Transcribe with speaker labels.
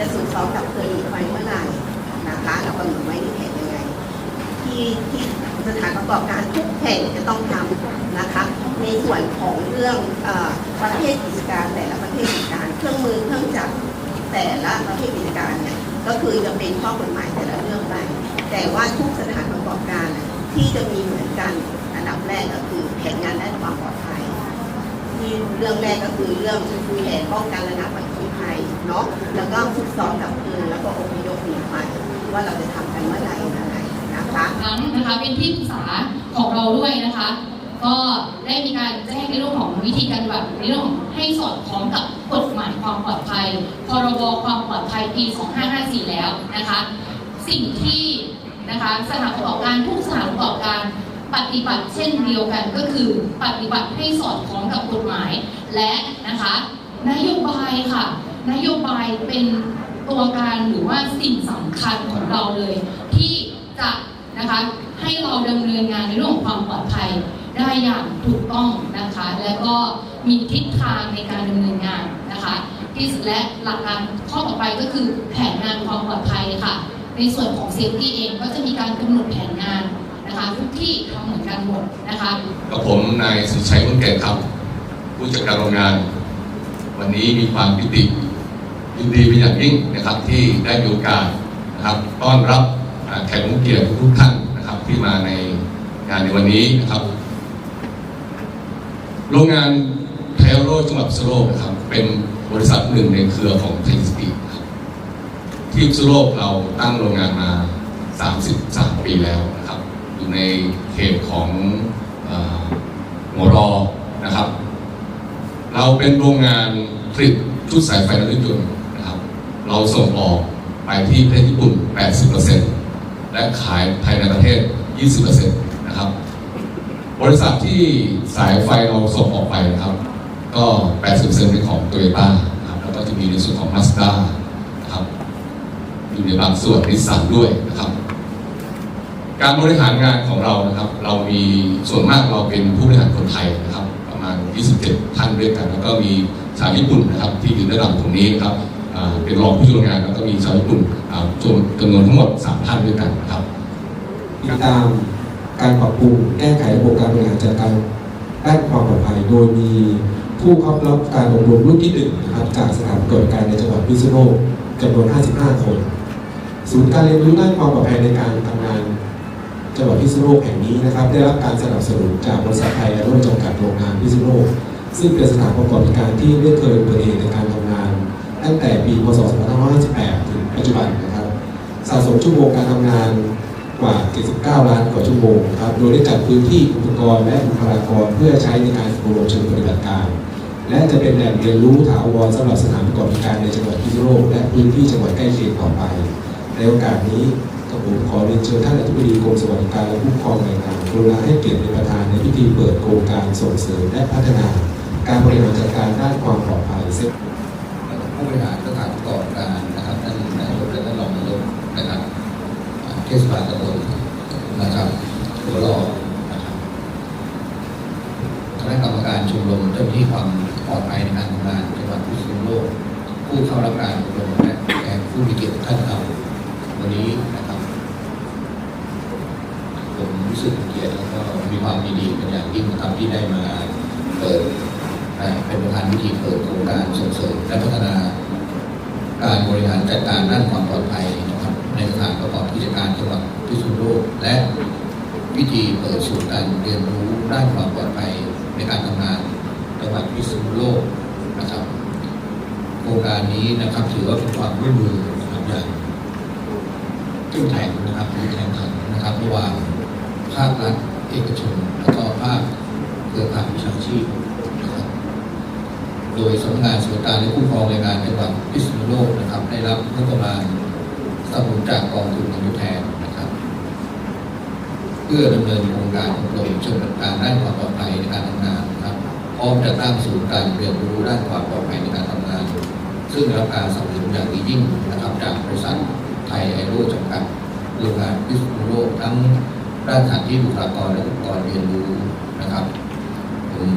Speaker 1: จะสูบซ้อมกับเพลิงอีกไฟเมื่อไหร่นะคะเรากำหนดไว้ในแผนยังไงที่ที่สถานประกอบการทุกแห่งจะต้องทำนะคะ ในส่วนของเรื่องอประเภทกิจการแต่ละประเภทกิจการเครื่องมือเครื่องจักรแต่ละประเภทกิจการเนี่ยก็คือจะเป็นข้อกฎหมายแต่ละเรื่องไป แต่ว่าทุกสถานประกอบการที่จะมีเหมือนกันอันดับแรกก็คือแผนงานด้านความปลอดภัยที่เรื่องแรกก็คือเรื่องแผนป้องกันระงับอัคคีภัย เนาะแล้วก็ฝึกซ้อมดับเพลิงแล้วก็อพยพหนีไฟว่าเราจะทำกันเมื่อไหร่ยังไงนะคะ
Speaker 2: ครั้งนะคะเป็นที่ปรึกษาของเราด้วยนะคะ ก็ได้มีการแจ้งในเรื่องของวิธีการปฏิบัติในเรื่องของให้สอดคล้องกับกฎหมายความปลอดภัย พรบความปลอดภัยปี 2554 แล้วนะคะ สิ่งที่นะคะสถานประกอบการทุกสถานประกอบการปฏิบัติเช่นเดียวกันก็คือปฏิบัติให้สอดคล้องกับกฎหมาย และนะคะนโยบายค่ะ นโยบายเป็นตัวการหรือว่าสิ่งสำคัญของเราเลย ที่จะนะคะให้เราดำเนินงานในเรื่องของความปลอดภัยได้อย่างถูกต้องนะคะ และก็มีทิศทางในการดำเนินงานนะคะที่สุดและหลักการข้อต่อไปก็คือแผนงานความปลอดภัยค่ะ ในส่วนของเซฟตี้เองก็จะมีการกำหนดแผนงานนะคะทุกที่ทำเหมือนกันหมดนะคะ
Speaker 3: กับผมนายสุชัยมุ่นแก่ครับ ผู้จัดการโรงงาน วันนี้มีความปิติ ยินดีเป็นอย่างยิ่งนะครับที่ได้มีโอกาสนะครับต้อนรับแขกผู้เกียรติทุกท่านนะครับที่มาในงานในวันนี้นะครับ โรงงานไทโรจังหวัดพิษณุโลกนะครับเป็นบริษัทหนึ่งในเครือของไทยสตีครับที่พิษณุโลกเราตั้งโรงงานมา 33 ปีแล้วนะครับ อยู่ในเขตของเอ่อหัวรอนะครับ เราเป็นโรงงานผลิตชุดสายไฟรถยนต์นะครับ เราส่งออกไปที่ประเทศญี่ปุ่น 80%และขายภายในประเทศ 20%นะครับ บริษัทที่สายไฟเราส่งออกไปนะครับ ก็ 80%เป็นของโตโยต้านะครับแล้วก็จะมีในส่วนของ Mazda นะครับอยู่ในบางส่วนนิสสันด้วยนะครับ การบริหารงานของเรานะครับ เรามีส่วนมากเราเป็นผู้บริหารคนไทยนะครับ ประมาณ 27 ท่านด้วยกัน แล้วก็มีชาวญี่ปุ่นนะครับ ที่อยู่ระดับตรงนี้นะครับ เป็นรองผู้ช่วยงานแล้วก็มีชาวญี่ปุ่นจำนวนทั้งหมด3ท่านด้วยกันครับ
Speaker 4: ติดตามการปรับปรุงแก้ไขระบบการบริหารจัดการด้านความปลอดภัยโดยมีผู้เข้ารับการอบรมรุ่นที่หนึ่งนะครับจากสถานประกอบการในจังหวัดพิษณุโลกจำนวน 55 คนศูนย์การเรียนรู้ด้านความปลอดภัยในการทำงานจังหวัดพิษณุโลกแห่งนี้นะครับ ได้รับการสนับสนุนจากบริษัทไทยแอโร่จำกัดโรงงานพิษณุโลกซึ่งเป็นสถานประกอบการที่ได้เคยเปิดเองในการทำงาน ตั้งแต่ปีพศ 2558 ถึงปัจจุบันนะครับสะสมชั่วโมงการทำงานกว่า 79 ล้านกว่าชั่วโมงครับโดยได้จัดพื้นที่อุปกรณ์และบุคลากรเพื่อใช้ในการอบรมเชิงปฏิบัติการ และจะเป็นแหล่งเรียนรู้ถาวรสำหรับสถานประกอบการในจังหวัดพิษณุโลกและพื้นที่จังหวัดใกล้เคียงต่อไป ในโอกาสนี้กับผมขอเรียนเชิญท่านอธิบดีกรมสวัสดิการและผู้ครองแรงงานกรุณาให้เกียรติเป็นประธานในพิธีเปิดโครงการส่งเสริมและพัฒนา การบริหารจัดการด้านความปลอดภัย
Speaker 5: ผู้บริหารสถานประกอบการนะครับท่านนายกและท่านรองนายกนะครับเทศบาลตำบลนะครับหัวรอนะครับคณะกรรมการชมรมเจ้าหน้าที่ความปลอดภัยในการทำงานจังหวัดพิษณุโลกผู้เข้ารับการอบรมและแขกผู้มีเกียรติท่านครับวันนี้นะครับผมรู้สึกเกียรติแล้วก็มีความยินดีเป็นอย่างยิ่งนะครับที่ได้มาเปิด เป็นประธานพิธีเปิดโครงการส่งเสริมและพัฒนา การบริหารจัดการด้านความปลอดภัยนะครับในสถานประกอบกิจการจังหวัดพิษณุโลกและพิธีเปิดศูนย์การเรียนรู้ด้านความปลอดภัยในการทำงานจังหวัดพิษณุโลกนะครับโครงการนี้นะครับถือว่าเป็นความร่วมมือนะครับอย่างเข้มแข็งนะครับหรือแข่งขันนะครับระหว่างภาครัฐเอกชนแล้วก็ภาคเครือข่ายวิชาชีพ โดยสำนักงานสวัสดิการและคุ้มครองแรงงานจังหวัดพิษณุโลกนะครับ ได้รับงบประมาณสนับสนุนจากกองทุนเงินทดแทนนะครับ เพื่อดำเนินโครงการอบรมเชิงปฏิบัติการด้านความปลอดภัยในการทำงานนะครับพร้อมจะตั้งศูนย์การเรียนรู้ด้านความปลอดภัยในการทำงาน ซึ่งรับการสนับสนุนอย่างดียิ่งนะครับจากบริษัทไทยไอโรจำกัดโรงงานพิษณุโลกทั้งด้านสถานที่บุคลากรและอุปกรณ์เรียนรู้นะครับผม